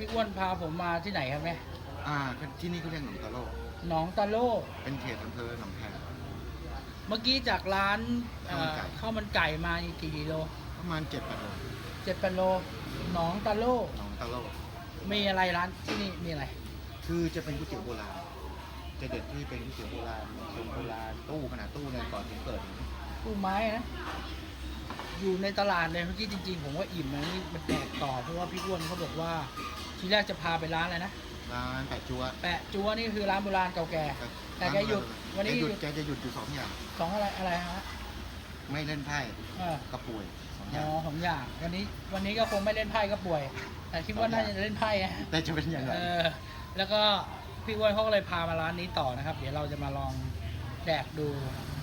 พี่อ้วนพาผมมาที่ไหนครับเนี่ยอ่าที่นี่เขาเรียกหนองตะโลหนองตะโลเป็นเขตอำเภอหนองแคเมื่อกี้จากร้านเอ่อข้าข้าววมัมันไก่ไก่มาอีกกี่กิโลประมาณเจ็ดแปดโลเจ็ดแปดโลหนองตะโลหนองตะโลมีอะไรร้านที่นี่มีอะไร คือจะเป็นก๋วยเตี๋ยวโบราณจะเด็ดที่เป็นก๋วยเตี๋ยวโบราณทรงโบราณตู้ขนาดตู้เนี่ยก่อนผมเกิดตู้ไม้นะอยู่ในตลาดเลยเมื่อกี้จริงๆ ผมว่าอิ่มนะนี่มันแปลกต่อเพราะว่าพี่อ้วนเขาบอกว่า ทีแรกจะพาไปร้านอะไรนะ ร้านแปะจัวแปะจัวนี่คือร้านโบราณเก่าแก่ แต่แกหยุดวันนี้แกหยุดหยุดแกจะหยุดอยู่สองอย่างสองอะไรอะไรฮะไม่เล่นไพ่เออกับป่วยสองออ๋ย่างอของอย่างวันนี้วันนี้ก็คงไม่เล่นไพ่ก็ป่วย แต่คิดว่าน่าจะเล่นไพ่อะแต่จะเป็นอย่างไรเออแล้วก็พี่อ้วนเขาก็เลยพามาร้านนี้ต่อนะครับ เดี๋ยวเราจะมาลองแดกดู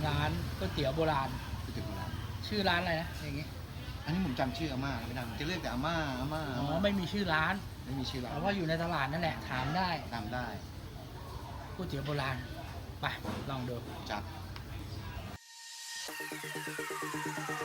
ร้านก๋วยเตี๋ยวโบราณก๋วยเตี๋ยวโบราณชื่อร้านอะไรนะอย่างงี้ อันนี้ผมจำชื่ออาม่าไม่ได้ผมจะเรียกแต่อาม่าอาม่าอ๋อาอม่าไม่มีชื่อร้าน ไม่มีชื่อร้านเพราะว่าอยู่ในตลาดนั่นแหละถามได้จำได้ก๋วยเตี๋ยวโบราณไปลองดู จัดก๋ว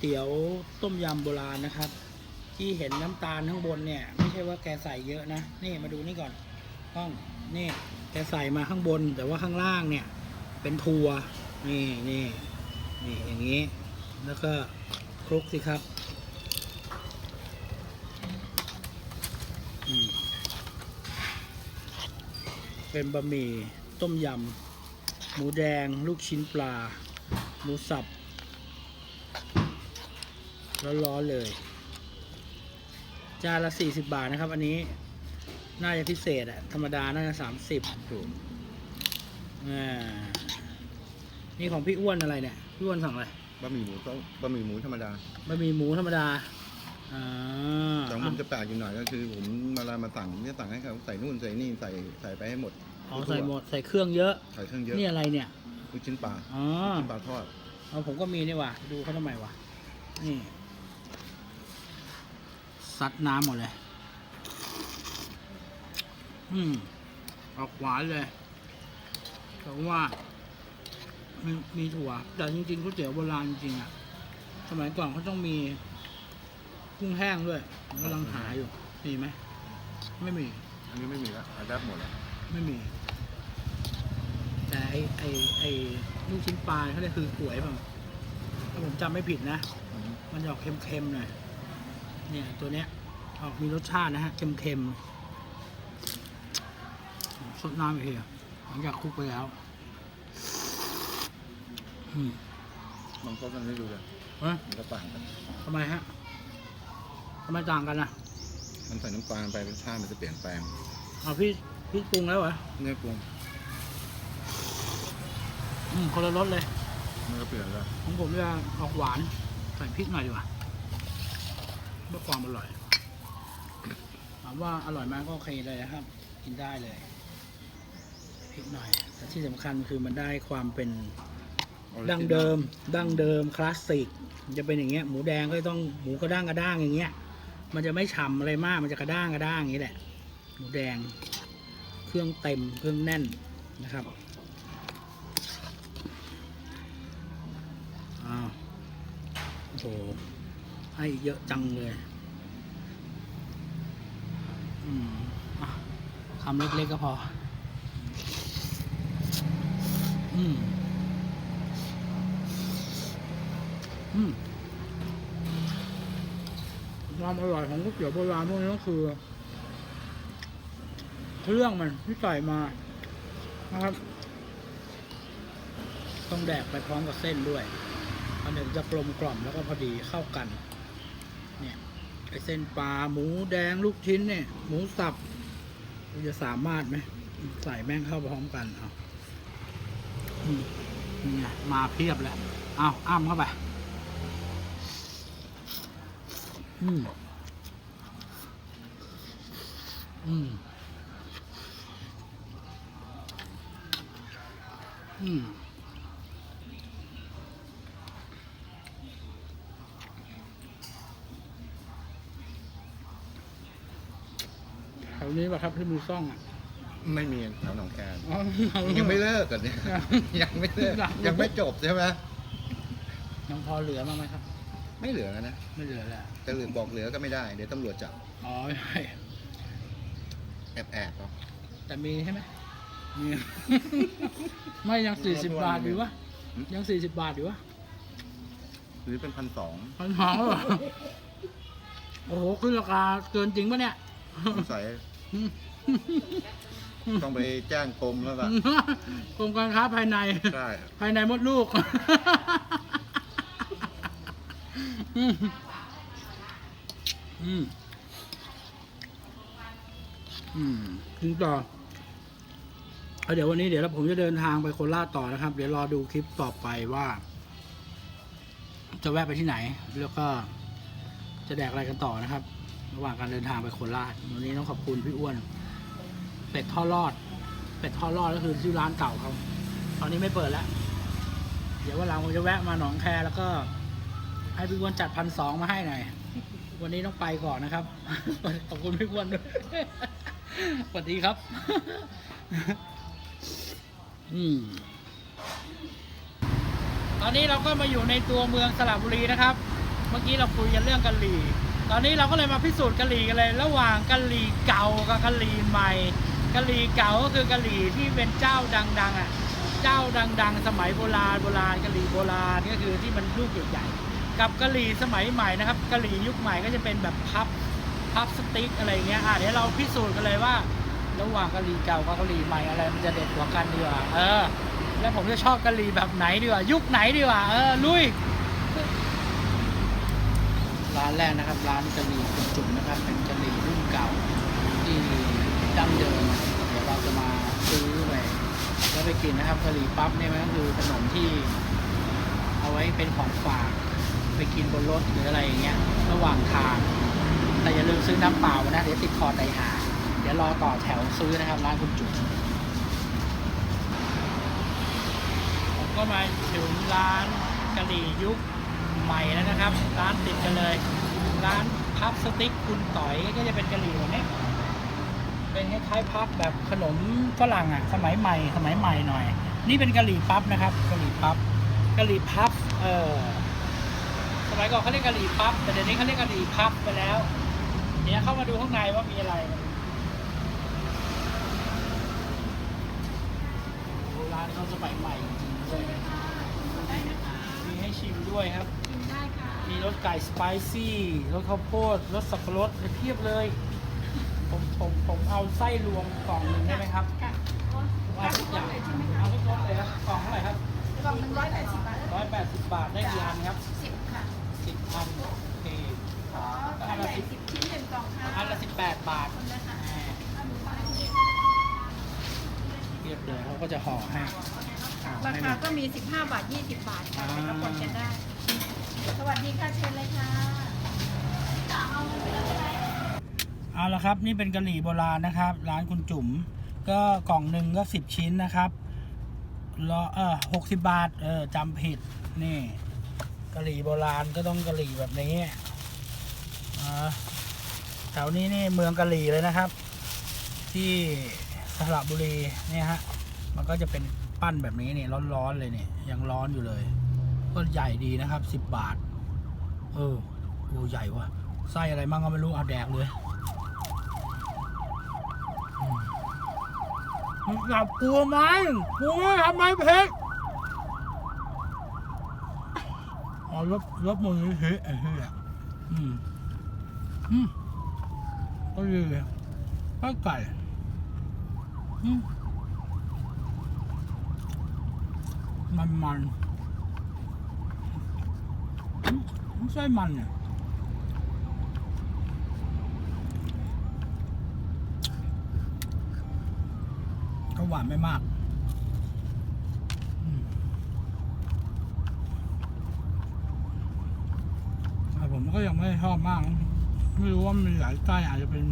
เตี๋ยวต้มยำโบราณนะครับ ที่เห็นน้ำตาลข้างบนเนี่ย ไม่ใช่ว่าแกใส่เยอะนะ นี่มาดูนี่ก่อนต้องนี่แกใส่มาข้างบน แต่ว่าข้างล่างเนี่ย เป็นถั่วนี่นี่นี่อย่างนี้ แล้วก็คลุกสิครับเป็นบะหมี่ต้มยำหมูแดง ลูกชิ้นปลา หมูสับ ร้อนๆเลย จานละ40บาทนะครับ อันนี้ น่าจะพิเศษอะธรรมดา น่าจะ30ถูกอ่านี่ของพี่อ้วนอะไรเนี่ย พี่อ้วนสั่งอะไรบะหมี่หมูต้มบะหมี่หมูธรรมดาบะหมี่หมูธรรมดาอ่าแต่ผมจะแปลกอยู่หน่อยก็คือผมเวลามาสั่งผมจะสั่งให้เขาใส่นู่นใส่นี่ใส่ใส่ไปให้หมดอ๋อใส่หมดใส่เครื่องเยอะใส่เครื่องเยอะนี่อะไรเนี่ยลูกชิ้นปลาอ๋อลูกชิ้นปลาทอดเอาผมก็มีนี่ว่ะดูเขาทำไมวะนี่ ซัดน้ำหมดเลย อืม ออกหวานเลยแต่ว่ามีมีถั่ว แต่จริงๆก๋วยเตี๋ยวโบราณจริงๆอะสมัยก่อนเขาต้องมีกุ้งแห้งด้วยผมกำลังหาอยู่ มีไหม ไม่มี อันนี้ไม่มีแล้วอันแรกหมดแล้วไม่มี แต่ไอไอไอลูกชิ้นปลาเขาเรียกคือก๋วยเปล่าถ้าผมจำไม่ผิดนะ มันจะออกเค็มๆหน่อย เนี่ยตัวเนี้ยออกมีรสชาตินะฮะเค็มๆสดน้ำอีกทีหลังจากคลุกไปแล้วอืมลองซดกันให้ดูเลยเฮ้ยมันก็ต่างกันทำไมฮะทำไมต่างกันนะมันใส่น้ำตาลไปรสชาติมันจะเปลี่ยนแปลงเอาพี่พี่ปรุงแล้วเหรอเนื้อปรุงอืมคนละรสเลยมันก็เปลี่ยนแล้วของผมจะออกหวานใส่พริกหน่อยดีกว่า เพื่อความอร่อย ถามว่าอร่อยไหมก็โอเคเลยนะครับ กินได้เลยพริกหน่อยแต่ที่สำคัญคือมันได้ความเป็นดั้งเดิม ดั้งเดิมคลาสสิก จะเป็นอย่างเงี้ย หมูแดงก็ต้องหมูกระด้างกระด้างอย่างเงี้ย มันจะไม่ฉ่ำอะไรมาก มันจะกระด้างกระด้างอย่างนี้แหละ หมูแดง เครื่องเต็ม เครื่องแน่นนะครับอ้าวโอ้โห ให้เยอะจังเลยคำเล็กๆก็พอ อืม อืมความอร่อยของก๋วยเตี๋ยวโบราณพวกนี้ก็คือ เครื่องมันที่ใส่มานะครับ ต้องแดกไปพร้อมกับเส้นด้วยมันถึงจะกลมกล่อมแล้วก็พอดีเข้ากัน เนี่ยไอเส้นปลาหมูแดงลูกชิ้นเนี่ย หมูสับมันจะสามารถไหมใส่แม่งเข้าพร้อมกันเอาอืมนี่ไงมาเพียบแล้วเอาอ้ำเข้าไปอืมอืมอืม วนี้ป่ะครับที่มีซ่องอะ ไม่มีแถวหนองแคนอ๋อยังไม่เลิกกันเนี่ยยังไม่เลิกยังยังไม่จบใช่ไหมยังพอเหลือบ้างไหมครับ ไม่เหลือแล้วนะไม่เหลือแล้วจะเหลือบอกเหลือก็ไม่ได้เดี๋ยวตำรวจจับอ๋อไม่ใช่แอบแอบเอาแต่มีใช่ไหมมีไม่ยังสี่สิบบาทอยู่วะยังสี่สิบบาทอยู่วะหรือเป็นพันสองพันสองแล้วเหรอโอ้โหขึ้นราคาเกินจริงปะเนี่ยสงสัย ต้องไปแจ้งกรมแล้วล่ะกรมการค้าภายใน ใช่ภายในมดลูก อืมอืมอืมถึงต่อเอาเดี๋ยววันนี้เดี๋ยวผมจะเดินทางไปโคราชต่อนะครับ เดี๋ยวรอดูคลิปต่อไปว่า จะแวะไปที่ไหน แล้วก็จะแดกอะไรกันต่อนะครับ ระหว่างการเดินทางไปโคราชวันนี้ต้องขอบคุณพี่อ้วน เป็ดทอดรอด เป็ดทอดรอดก็คือชื่อร้านเก่าเขาตอนนี้ไม่เปิดแล้ว เดี๋ยววันหลังผมจะแวะมาหนองแคแล้วก็ ให้พี่อ้วนจัดพันสองมาให้หน่อย วันนี้ต้องไปก่อนนะครับ ขอบคุณพี่อ้วนด้วยสวัสดีครับ อืมตอนนี้เราก็มาอยู่ในตัวเมืองสระบุรีนะครับ เมื่อกี้เราคุยกันเรื่องกะหรี่ ตอนนี้เราก็เลยมาพิสูจน์กะหรี่กันเลย ระหว่างกะหรี่เก่ากับกะหรี่ใหม่กะหรี่เก่าก็คือกะหรี่ที่เป็นเจ้าดังๆอะเจ้าดัง ๆ สมัยโบราณโบราณกะหรี่โบราณก็คือที่มันลูกใหญ่ๆกับกะหรี่สมัยใหม่นะครับกะหรี่ยุคใหม่ก็จะเป็นแบบพับพับสติ๊กอะไรเงี้ยอะเดี๋ยวเราพิสูจน์กันเลยว่า ระหว่างกะหรี่เก่ากับกะหรี่ใหม่อะไรมันจะเด็ดกว่ากันดีกว่าเออ แล้วผมจะชอบกะหรี่แบบไหนดีกว่ายุคไหนดีกว่าเออลุย ร้านแรกนะครับ ร้านกะหรี่คุณจุ๋มนะครับ เป็นกะหรี่รุ่นเก่าที่ดั้งเดิมเดี๋ยวเราจะมาซื้อไปแล้วไปกินนะครับกะหรี่ปั๊บเนี่ยมันก็คือขนมที่ เอาไว้เป็นของฝาก ไปกินบนรถหรืออะไรอย่างเงี้ยระหว่างทาง แต่อย่าลืมซื้อน้ำเปล่านะเดี๋ยวติดคอไตหา เดี๋ยวรอต่อแถวซื้อนะครับ ร้านคุณจุ๋มผมก็มาถึงร้านกะหรี่ยุค ใหม่แล้วนะครับ ร้านติดกันเลย ร้านพับสติ๊กคุณต่อยก็จะเป็นกะหรี่แบบนี้เป็นคล้ายๆพับแบบขนมฝรั่งอะสมัยใหม่สมัยใหม่หน่อย นี่เป็นกะหรี่ปั๊บนะครับกะหรี่ปั๊บกะหรี่พับเออสมัยก่อนเขาเรียกกะหรี่ปั๊บแต่เดี๋ยวนี้เขาเรียกกะหรี่พับไปแล้วเดี๋ยวเข้ามาดูข้างในว่ามีอะไรโบราณเขาสมัยใหม่จริงๆเลยมีให้ชิมด้วยครับกินได้ค่ะ มีรสไก่สไปซี่รสข้าวโพดรสสับปะรดเพียบเลย ผมผมผมเอาไส้รวมกล่องหนึ่งได้ไหมครับค่ะเอาทุกอย่างเลยใช่ไหมคะเอาทุกรสเลยครับกล่องเท่าไหร่ครับกล่องหนึ่งร้อยแปดสิบบาทร้อยแปดสิบบาทได้กี่อันครับสิบค่ะสิบอันโอเคขออันละสิบชิ้นหนึ่งกล่องค่ะอันละสิบแปดบาทขอบคุณนะคะแหมเอาหมูมาให้เรียบเลยเขาก็จะห่อให้ห่อราให้คามาก็มี 15 บาท 20 บาทค่ะอ่าแต่ก็กดกันได้ สวัสดีค่ะเชิญเลยค่ะเอาละครับนี่เป็นกะหรี่โบราณนะครับ ร้านคุณจุ๋มก็กล่องหนึ่งก็สิบชิ้นนะครับรอเออหกสิบบาทเออจำผิดนี่กะหรี่โบราณก็ต้องกะหรี่แบบนี้อ่าแถวนี้นี่เมืองกะหรี่เลยนะครับ ที่สระบุรีเนี่ยฮะมันก็จะเป็นปั้นแบบนี้นี่ร้อนๆเลยเนี่ยยังร้อนอยู่เลย ก็ใหญ่ดีนะครับสิบบาท เออโอ้ใหญ่วะไส้อะไรมั่งก็ไม่รู้เอาแดกเลยมึงกลับกลัวไหมกลัวทำไมเผ็ดอ๋อรบรบมือเฮ้ยไอ้เฮ้ยอืมอืมก็ดีข้าวไก่อืมมันมันอืม ไม่ใช่มันเนี่ยก็หวานไม่มากแต่ผมก็ยังไม่ชอบมาก ไม่รู้ว่ามีหลายไส้อาจจะเป็น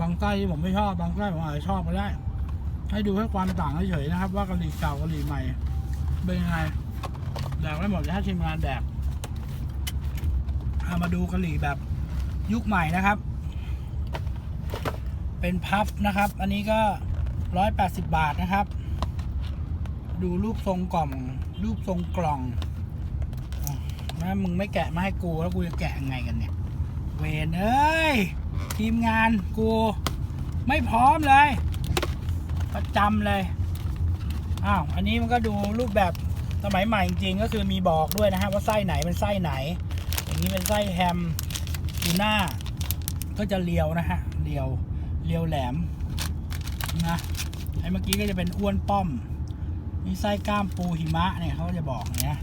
บางไส้ที่ผมไม่ชอบบางไส้ผมอาจจะชอบก็ได้ ให้ดูให้ความต่างเฉยๆนะครับ ว่ากะหรี่เก่ากะหรี่ใหม่ เป็นยังไงแดกไม่หมดถ้าทีมงานแดก เอามาดูกะหรี่แบบยุคใหม่นะครับ เป็นพัฟนะครับ อันนี้ก็ร้อยแปดสิบบาทนะครับ ดูรูปทรงกล่อง รูปทรงกล่องอะแม่มึงไม่แกะมาให้กูแล้วกูจะแกะยังไงกันเนี่ย เวนเอ้ย ทีมงานกู ไม่พร้อมเลย ประจำเลย อ้าว อันนี้มันก็ดูรูปแบบสมัยใหม่จริงๆก็คือมีบอกด้วยนะฮะว่าไส้ไหนเป็นไส้ไหน นี้เป็นไส้แฮมทูน่าก็จะเรียวนะฮะเรียวเรียวแหลมนะไอ้เมื่อกี้ก็จะเป็นอ้วนป้อม นี่ไส้กล้ามปูหิมะเนี่ยเขาจะบอกเนี่ย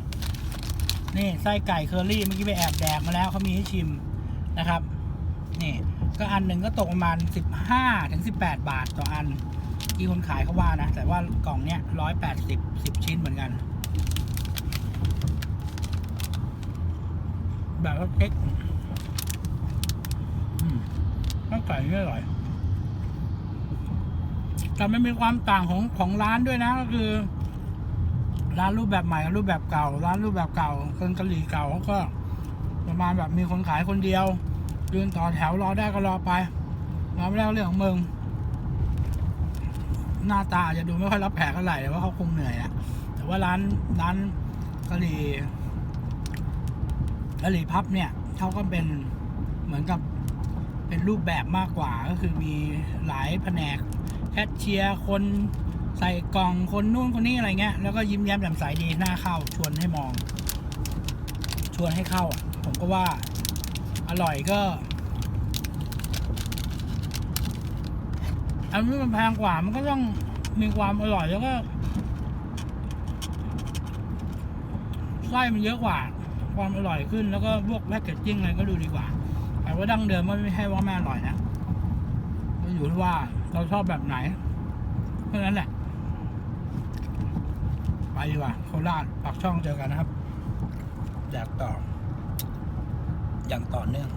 นี่ไส้ไก่เคอรี่เมื่อกี้ไปแอบแดกมาแล้วเขามีให้ชิมนะครับนี่ก็อันหนึ่งก็ตกประมาณ 15ถึง18 บาทต่ออันที่คนขายเขาว่านะ แต่ว่ากล่องเนี้ย180 10 ชิ้นเหมือนกัน แบบว่าเอ็กอืมข้าวไก่นี่อร่อยแต่มันมีความต่างของของร้านด้วยนะ ก็คือ ร้านรูปแบบใหม่รูปแบบเก่า ร้านรูปแบบเก่า คนกะหรี่เก่าเขาก็ประมาณแบบมีคนขายคนเดียวยืนต่อแถวรอได้ก็รอไปรอไม่ได้เรื่องของมึงหน้าตาอาจจะดูไม่ค่อยรับแขกเท่าไหร่แต่ว่าเขาคงเหนื่อยนะแต่ว่าร้านร้านกะหรี่ กะหรี่พับเนี่ยเขาก็เป็นเหมือนกับเป็นรูปแบบมากกว่าก็คือมีหลายแผนกแคชเชียร์คนใส่กล่องคนนู่นคนนี้อะไรเงี้ยแล้วก็ยิ้มแย้มแจ่มใสดีหน้าเข้าชวนให้มอง ชวนให้เข้าอะผมก็ว่าอร่อยก็อันนี้มันแพงกว่ามันก็ต้องมีความอร่อยแล้วก็ไส้มันเยอะกว่า ความอร่อยขึ้นแล้วก็พวกแพคเกจจิ้งอะไรก็ดูดีกว่า แต่ว่าดั้งเดิมมันไม่ใช่ว่าแม่อร่อยนะก็อยู่ที่ว่าเราชอบแบบไหนเพราะฉะนั้นแหละ ไปดีกว่าโคราชปากช่องเจอกันนะครับแดกต่อ อย่างต่อเนื่อง